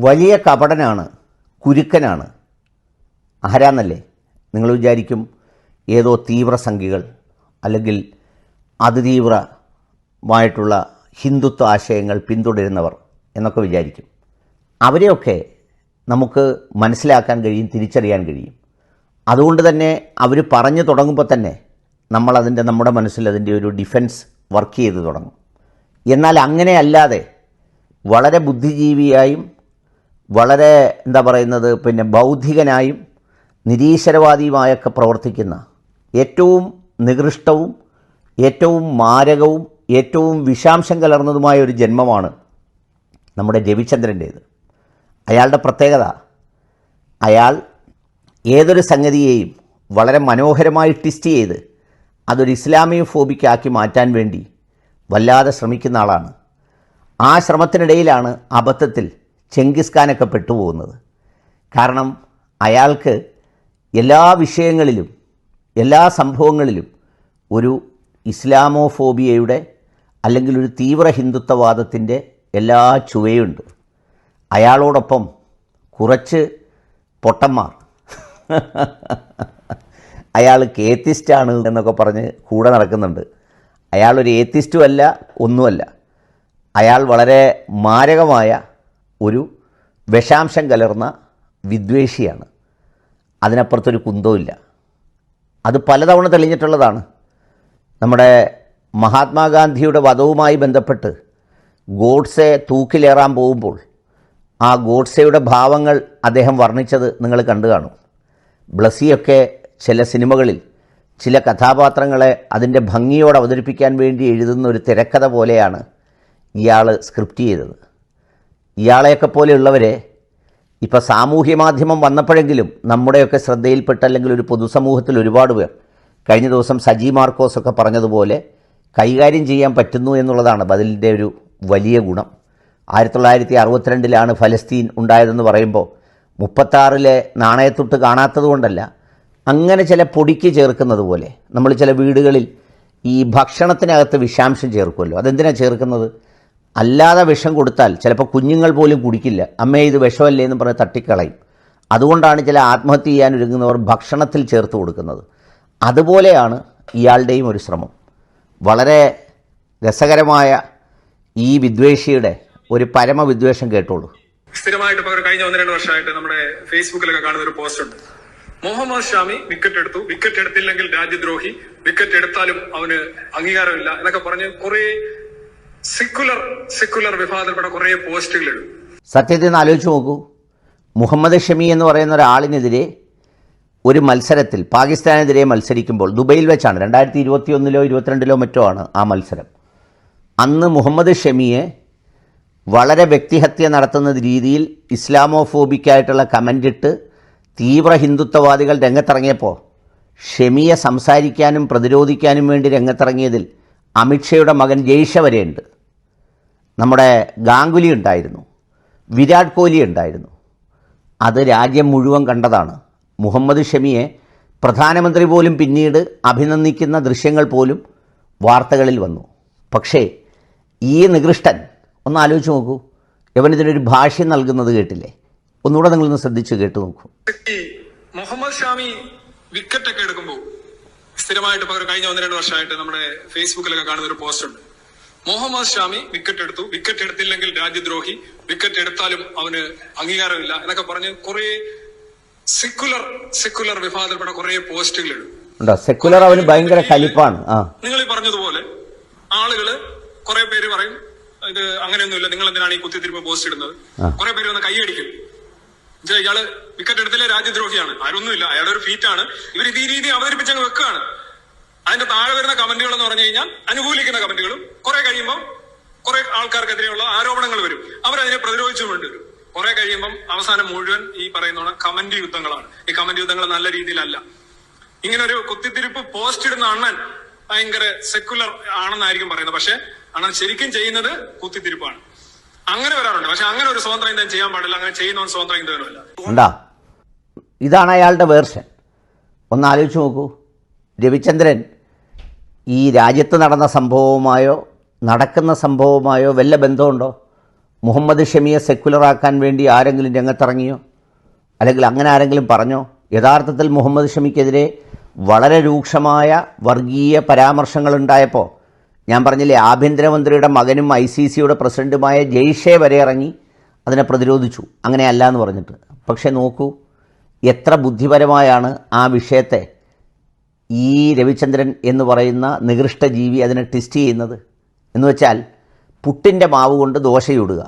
വലിയ കപടനാണ് കുരുക്കനാണ്. ആരാന്നല്ലേ? നിങ്ങൾ വിചാരിക്കും ഏതോ തീവ്രസംഖികൾ അല്ലെങ്കിൽ അതിതീവ്രമായിട്ടുള്ള ഹിന്ദുത്വ ആശയങ്ങൾ പിന്തുടരുന്നവർ എന്നൊക്കെ വിചാരിക്കും. അവരെയൊക്കെ നമുക്ക് മനസ്സിലാക്കാൻ കഴിയും തിരിച്ചറിയാൻ കഴിയും. അതുകൊണ്ട് തന്നെ അവർ പറഞ്ഞു തുടങ്ങുമ്പോൾ തന്നെ നമ്മളതിന്റെ നമ്മുടെ മനസ്സിൽ അതിന്റെ ഒരു ഡിഫൻസ് വർക്ക് ചെയ്ത് തുടങ്ങും. എന്നാൽ അങ്ങനെയല്ലാതെ വളരെ ബുദ്ധിജീവിയായും വളരെ എന്താ പറയുന്നത് പിന്നെ ബൗദ്ധികനായും നിരീശ്വരവാദിയുമായൊക്കെ പ്രവർത്തിക്കുന്ന ഏറ്റവും നികൃഷ്ടവും ഏറ്റവും മാരകവും ഏറ്റവും വിഷാംശം കലർന്നതുമായ ഒരു ജന്മമാണ് നമ്മുടെ രവിചന്ദ്രന്റേത്. അയാളുടെ പ്രത്യേകത അയാൾ ഏതൊരു സംഗതിയെയും വളരെ മനോഹരമായി ട്വിസ്റ്റ് ചെയ്ത് അതൊരു ഇസ്ലാമിക ഫോബിക്കാക്കി മാറ്റാൻ വേണ്ടി വല്ലാതെ ശ്രമിക്കുന്ന ആളാണ്. ആ ശ്രമത്തിനിടയിലാണ് അബദ്ധത്തിൽ ചെങ്കിസ് ഖാനൊക്കെ പെട്ടുപോകുന്നത്. കാരണം അയാൾക്ക് എല്ലാ വിഷയങ്ങളിലും എല്ലാ സംഭവങ്ങളിലും ഒരു ഇസ്ലാമോഫോബിയയുടെ അല്ലെങ്കിൽ ഒരു തീവ്ര ഹിന്ദുത്വവാദത്തിന്റെ എല്ലാ ചുവയുണ്ട്. അയാളോടൊപ്പം കുറച്ച് പൊട്ടന്മാർ. അയാൾ കേത്തിസ്റ്റാണ് എന്നൊക്കെ പറഞ്ഞ് കൂടെ നടക്കുന്നുണ്ട്. അയാളൊരു ഏത്തിസ്റ്റുമല്ല ഒന്നുമല്ല. അയാൾ വളരെ മാരകമായ ഒരു വിഷാംശം കലർന്ന വിദ്വേഷിയാണ്. അതിനപ്പുറത്തൊരു കുന്തവുമില്ല. അത് പലതവണ തെളിഞ്ഞിട്ടുള്ളതാണ്. നമ്മുടെ മഹാത്മാഗാന്ധിയുടെ വധവുമായി ബന്ധപ്പെട്ട് ഗോഡ്സെ തൂക്കിലേറാൻ പോകുമ്പോൾ ആ ഗോഡ്സെയുടെ ഭാവങ്ങൾ അദ്ദേഹം വർണിച്ചത് നിങ്ങൾ കണ്ടു കാണും. ബ്ലസ്സിയൊക്കെ ചില സിനിമകളിൽ ചില കഥാപാത്രങ്ങളെ അതിന്റെ ഭംഗിയോട് അവതരിപ്പിക്കാൻ വേണ്ടി എഴുതുന്ന ഒരു തിരക്കഥ പോലെയാണ് ഇയാൾ സ്ക്രിപ്റ്റ് ചെയ്തത്. ഇയാളെയൊക്കെ പോലെയുള്ളവരെ ഇപ്പോൾ സാമൂഹ്യ മാധ്യമം വന്നപ്പോഴെങ്കിലും നമ്മുടെയൊക്കെ ശ്രദ്ധയിൽപ്പെട്ട അല്ലെങ്കിൽ ഒരു പൊതുസമൂഹത്തിൽ ഒരുപാട് പേർ കഴിഞ്ഞ ദിവസം സജി മാർക്കോസൊക്കെ പറഞ്ഞതുപോലെ കൈകാര്യം ചെയ്യാൻ പറ്റുന്നു എന്നുള്ളതാണ് ബദലിന്റെ ഒരു വലിയ ഗുണം. ആയിരത്തി തൊള്ളായിരത്തി അറുപത്തിരണ്ടിലാണ് ഫലസ്തീൻ ഉണ്ടായതെന്ന് പറയുമ്പോൾ മുപ്പത്താറിലെ നാണയത്തൊട്ട് കാണാത്തത് കൊണ്ടല്ല അങ്ങനെ ചില പൊടിക്ക് ചേർക്കുന്നത് പോലെ നമ്മൾ ചില വീടുകളിൽ ഈ ഭക്ഷണത്തിനകത്ത് വിഷാംശം ചേർക്കുമല്ലോ. അതെന്തിനാണ് ചേർക്കുന്നത്? അല്ലാതെ വിഷം കൊടുത്താൽ ചിലപ്പോൾ കുഞ്ഞുങ്ങൾ പോലും കുടിക്കില്ല. അമ്മേ ഇത് വിഷമല്ലേ എന്ന് പറഞ്ഞ് തട്ടിക്കളയും. അതുകൊണ്ടാണ് ചില ആത്മഹത്യ ചെയ്യാൻ ഒരുങ്ങുന്നവർ ഭക്ഷണത്തിൽ ചേർത്ത് കൊടുക്കുന്നത്. അതുപോലെയാണ് ഇയാളുടെയും ഒരു ശ്രമം. വളരെ രസകരമായ ഈ വിദ്വേഷിയുടെ ഒരു പരമ വിദ്വേഷം കേട്ടോളൂ. സ്ഥിരമായിട്ട് ഇപ്പൊ ഒരു കഴിഞ്ഞ ഒന്ന് രണ്ട് വർഷമായിട്ട് നമ്മുടെ ഫേസ്ബുക്കിലൊക്കെ കാണുന്ന ഒരു പോസ്റ്റ് ഉണ്ട്. മുഹമ്മദ് ഷാമി വിക്കറ്റ് എടുത്തു വിക്കറ്റ് എടുത്തില്ലെങ്കിൽ രാജ്യദ്രോഹി. വിക്കറ്റ് എടുത്താലും അവന് അംഗീകാരമില്ല എന്നൊക്കെ പറഞ്ഞ് കുറെ സെക്കുലർ സെക്കുലർ വിഭാഗത്തിൽപ്പെട്ട കുറെ പോസ്റ്റുകൾ സത്യത്തിൽ നിന്ന് ആലോചിച്ച് നോക്കൂ. മുഹമ്മദ് ഷമി എന്ന് പറയുന്ന ഒരാളിനെതിരെ ഒരു മത്സരത്തിൽ പാകിസ്ഥാനെതിരെ മത്സരിക്കുമ്പോൾ ദുബൈയിൽ വെച്ചാണ് രണ്ടായിരത്തി ഇരുപത്തി ഒന്നിലോ ഇരുപത്തിരണ്ടിലോ മറ്റോ ആണ് ആ മത്സരം. അന്ന് മുഹമ്മദ് ഷമിയെ വളരെ വ്യക്തിഹത്യ നടത്തുന്ന രീതിയിൽ ഇസ്ലാമോഫോബിക്കായിട്ടുള്ള കമന്റ് ഇട്ട് തീവ്ര ഹിന്ദുത്വവാദികൾ രംഗത്തിറങ്ങിയപ്പോൾ ഷമിയെ സംസാരിക്കാനും പ്രതിരോധിക്കാനും വേണ്ടി രംഗത്തിറങ്ങിയതിൽ അമിത്ഷയുടെ മകൻ ജയ്ഷ വരെയുണ്ട്. നമ്മുടെ ഗാംഗുലി ഉണ്ടായിരുന്നു. വിരാട് കോഹ്ലി ഉണ്ടായിരുന്നു. അത് രാജ്യം മുഴുവൻ കണ്ടതാണ്. മുഹമ്മദ് ഷമിയെ പ്രധാനമന്ത്രി പോലും പിന്നീട് അഭിനന്ദിക്കുന്ന ദൃശ്യങ്ങൾ പോലും വാർത്തകളിൽ വന്നു. പക്ഷേ ഈ നികൃഷ്ടൻ ഒന്ന് ആലോചിച്ച് നോക്കൂ. ഇവനിതിനൊരു ഭാഷ്യം നൽകുന്നത് കേട്ടില്ലേ? ഒന്നുകൂടെ നിങ്ങളൊന്ന് ശ്രദ്ധിച്ച് കേട്ടു നോക്കൂ. മുഹമ്മദ് ഷാമി വിക്കറ്റൊക്കെ എടുക്കുമ്പോൾ സ്ഥിരമായിട്ട് കഴിഞ്ഞ ഒന്ന് രണ്ട് വർഷമായിട്ട് നമ്മുടെ ഫേസ്ബുക്കിലൊക്കെ കാണുന്ന ഒരു പോസ്റ്റ് ഉണ്ട്. മുഹമ്മദ് ഷാമി വിക്കറ്റ് എടുത്തു. വിക്കറ്റ് എടുത്തില്ലെങ്കിൽ രാജ്യദ്രോഹി. വിക്കറ്റ് എടുത്താലും അവന് അംഗീകാരമില്ല എന്നൊക്കെ പറഞ്ഞ് കുറെ സെക്കുലർ സെക്കുലർ വിഭാഗത്തിൽപ്പെട്ട കുറെ പോസ്റ്റുകൾ ഇടും. സെക്കുലർ അവന് ഭയങ്കര കലിപ്പാണ്. നിങ്ങൾ ഈ പറഞ്ഞതുപോലെ ആളുകൾ കുറെ പേര് പറയും ഇത് അങ്ങനെയൊന്നുമില്ല നിങ്ങൾ എന്തിനാണ് ഈ കുത്തിത്തിരിപ്പ് പോസ്റ്റ് ഇടുന്നത്. കുറെ പേര് വന്ന് കൈയടിക്കും. ഇയാൾ വിക്കറ്റ് എടുത്തില്ല? രാജ്യദ്രോഹിയാണ്. ആരൊന്നുമില്ല. അയാളുടെ ഒരു ഫീറ്റ് ആണ്. ഇവർ ഇതേ ഈ രീതി അവതരിപ്പിച്ചങ്ങ് വെക്കുകയാണ്. അതിന്റെ താഴെ വരുന്ന കമന്റുകൾ എന്ന് പറഞ്ഞു കഴിഞ്ഞാൽ അനുകൂലിക്കുന്ന കമന്റുകളും കഴിയുമ്പോൾ കുറെ ആൾക്കാർക്കെതിരെയുള്ള ആരോപണങ്ങൾ വരും. അവരതിനെ പ്രതിരോധിച്ചു വേണ്ടി വരും. കുറെ കഴിയുമ്പം അവസാനം മുഴുവൻ ഈ പറയുന്ന കമന്റ് യുദ്ധങ്ങളാണ്. ഈ കമന്റ് യുദ്ധങ്ങൾ നല്ല രീതിയിലല്ല. ഇങ്ങനെ ഒരു കുത്തിത്തിരിപ്പ് പോസ്റ്റ് ഇടുന്ന അണ്ണൻ ഭയങ്കര സെക്കുലർ ആണെന്നായിരിക്കും പറയുന്നത്. പക്ഷെ അണ്ണൻ ശരിക്കും ചെയ്യുന്നത് കുത്തിത്തിരിപ്പാണ്. അങ്ങനെ വരാറുണ്ട് പക്ഷെ അങ്ങനെ ഒരു സ്വതന്ത്ര ഇന്ത്യൻ ചെയ്യാൻ പാടില്ല. അങ്ങനെ ചെയ്യുന്നവൻ സ്വതന്ത്ര ഇന്ത്യനല്ല ഇതാണ് അയാളുടെ വേർഷൻ. ഒന്ന് ആലോചിച്ച് നോക്കൂ. രവിചന്ദ്രൻ ഈ രാജ്യത്ത് നടന്ന സംഭവവുമായോ നടക്കുന്ന സംഭവവുമായോ വല്ല ബന്ധമുണ്ടോ? മുഹമ്മദ് ഷമിയെ സെക്കുലറാക്കാൻ വേണ്ടി ആരെങ്കിലും രംഗത്തിറങ്ങിയോ? അല്ലെങ്കിൽ അങ്ങനെ ആരെങ്കിലും പറഞ്ഞോ? യഥാർത്ഥത്തിൽ മുഹമ്മദ് ഷമിക്കെതിരെ വളരെ രൂക്ഷമായ വർഗീയ പരാമർശങ്ങളുണ്ടായപ്പോൾ ഞാൻ പറഞ്ഞില്ലേ ആഭ്യന്തരമന്ത്രിയുടെ മകനും ഐ സി സിയുടെ പ്രസിഡന്റുമായ ജെയ്ഷെ വരെ ഇറങ്ങി അതിനെ പ്രതിരോധിച്ചു. അങ്ങനെയല്ല എന്ന് പറഞ്ഞിട്ട്. പക്ഷേ നോക്കൂ എത്ര ബുദ്ധിപരമായാണ് ആ വിഷയത്തെ ഈ രവിചന്ദ്രൻ എന്ന് പറയുന്ന നികൃഷ്ട ജീവി അതിനെ ടെസ്റ്റ് ചെയ്യുന്നത്. എന്ന് വെച്ചാൽ പുട്ടിന്റെ മാവ് കൊണ്ട് ദോശയിടുക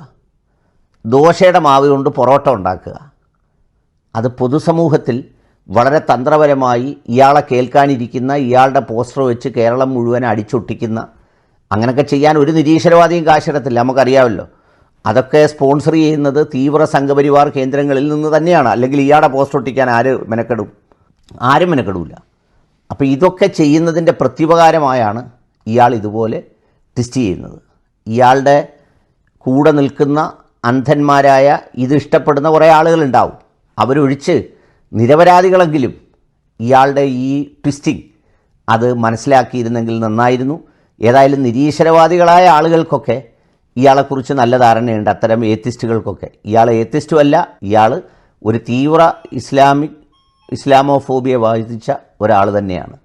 ദോശയുടെ മാവ് കൊണ്ട് പൊറോട്ട ഉണ്ടാക്കുക. അത് പൊതുസമൂഹത്തിൽ വളരെ തന്ത്രപരമായി ഇയാളെ കേൾക്കാനിരിക്കുന്ന ഇയാളുടെ പോസ്റ്റർ വെച്ച് കേരളം മുഴുവൻ അടിച്ചൊട്ടിക്കുന്ന അങ്ങനെയൊക്കെ ചെയ്യാൻ ഒരു നിരീശ്വരവാദിയും കാശിടത്തില്ല നമുക്കറിയാമല്ലോ. അതൊക്കെ സ്പോൺസർ ചെയ്യുന്നത് തീവ്ര സംഘപരിവാർ കേന്ദ്രങ്ങളിൽ നിന്ന് തന്നെയാണ്. അല്ലെങ്കിൽ ഇയാളുടെ പോസ്റ്റർ ഒട്ടിക്കാൻ ആര് മെനക്കെടും? ആരും മെനക്കെടില്ല അപ്പോൾ ഇതൊക്കെ ചെയ്യുന്നതിന്റെ പ്രത്യുപകാരമായാണ് ഇയാൾ ഇതുപോലെ ടെസ്റ്റ് ചെയ്യുന്നത്. ഇയാളുടെ കൂടെ നിൽക്കുന്ന അന്ധന്മാരായ ഇത് ഇഷ്ടപ്പെടുന്ന കുറേ ആളുകളുണ്ടാവും. അവരൊഴിച്ച് നിരപരാധികളെങ്കിലും ഇയാളുടെ ഈ ട്വിസ്റ്റിംഗ് അത് മനസ്സിലാക്കിയിരുന്നെങ്കിൽ നന്നായിരുന്നു. ഏതായാലും നിരീശ്വരവാദികളായ ആളുകൾക്കൊക്കെ ഇയാളെക്കുറിച്ച് നല്ല ധാരണയുണ്ട്. അത്തരം ഏത്തിസ്റ്റുകൾക്കൊക്കെ. ഇയാൾ ഏത്തിസ്റ്റും അല്ല ഇയാൾ ഒരു തീവ്ര ഇസ്ലാമിക് ഇസ്ലാമോഫോബിയ ബാധിച്ച ഒരാൾ തന്നെയാണ്.